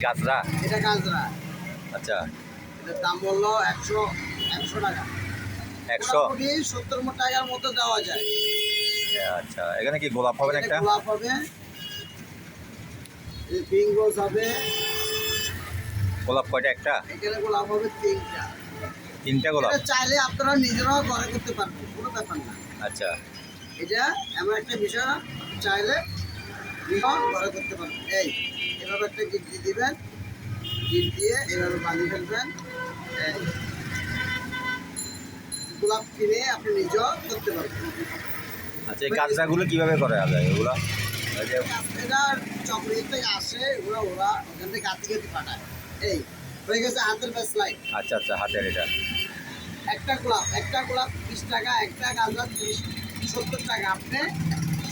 গাছরা এটা গাজরা। আচ্ছা। এটার দাম বলল একশো একশো টাকা। একশো? সত্তর টাকার মতো দেওয়া যায়। আচ্ছা। এখানে কি গোলাপ হবে একটা? গোলাপ হবে। পিঙ্ক রোজ হবে। গোলাপ কয়টা একটা? এখানে গোলাপ হবে তিনটা। তিনটা গোলাপ? চাইলে আপনারা নিজেরাও ঘরে করতে পারবেন কোনো ব্যাপার না। আচ্ছা। এটা এমন একটা বিষয় চাইলে করতে পারবেন। এই এভাবে একটা গিট দিবেন। গিট দিয়ে এভাবে বাঁধিয়ে ফেলবেন। এই গোলাপ কিনে আপনি নিজেও করতে পারবেন। আচ্ছা এই গাছরাগুলো কীভাবে করা যায় এগুলো? এটা চকলেট থেকে আসে ওরা ওরা ওখান থেকে গাছ থেকে পাঠায়। এই হয়ে গেছে হাতের ব্যাস লাইট আচ্ছা আচ্ছা হাতের এটা। একটা গোলাপ একটা গোলাপ বিশ টাকা একটা গাঁজা তিরিশ সত্তর টাকা। আপনি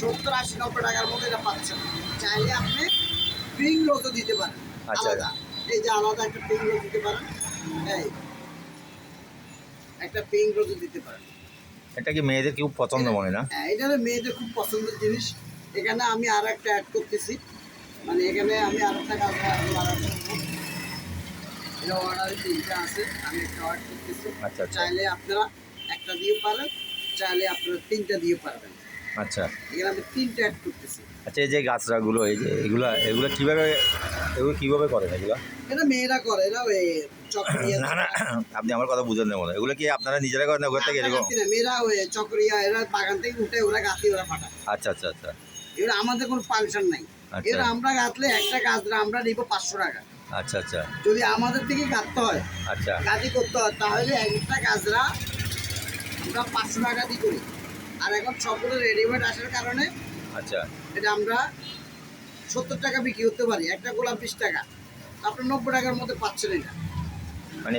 সত্তর আশি নব্বই টাকার মধ্যে এটা পাচ্ছেন। চাইলে আপনি পিঙ্ক রোজও দিতে পারেন। আচ্ছা। আলাদা। এই যে আলাদা একটা পিঙ্ক রোজ দিতে পারেন। এই একটা পিঙ্ক রোজও দিতে পারেন। এটা কি মেয়েদের খুব পছন্দ মনে না? হ্যাঁ এটা হলো মেয়েদের খুব পছন্দের জিনিস। এখানে আমি আর একটা অ্যাড করতেছি। মানে এখানে আমি আর একটা করব। এটা অর্ডারে তিনটা আছে। আমি একটা অর্ডার করতেছি। আচ্ছা আচ্ছা। চাইলে আপনারা একটা দিয়ে পারেন। চাইলে আপনারা তিনটা দিয়ে পারবেন। আচ্ছা। এখানে আমি তিনটা অ্যাড করতেছি। আচ্ছা এই যে গাছরাগুলো এই যে এগুলা এগুলো কীভাবে এগুলো কীভাবে করেন এগুলো? এটা মেয়েরা করে এরা ওই চকরিয়া না না আপনি আমার কথা বুঝেন না মনে। এগুলো কি আপনারা নিজেরা করেন না ওখান থেকে এরকম? মেয়েরা ওই চকরিয়া এরা বাগান থেকে উঠে ওরা গাছি ওরা পাঠায়। আচ্ছা আচ্ছা আচ্ছা। এরা আমাদের কোনো পারমিশন নাই। আচ্ছা। এরা আমরা গাঁথলে একটা গাছ আমরা নিবো পাঁচশো টাকা। আচ্ছা আচ্ছা। যদি আমাদের থেকে কাটতে হয় আচ্ছা। গাছি করতে হয় তাহলে একটা গাছরা আমরা পাঁচশো টাকা দিয়ে করি। আর এখন সবগুলো রেডিমেড আসার কারণে আচ্ছা। এটা আমরা সত্তর টাকা বিক্রি করতে পারি। একটা গোলাপ বিশ টাকা। আপনার নব্বই টাকার মধ্যে পাচ্ছেন এটা। মানে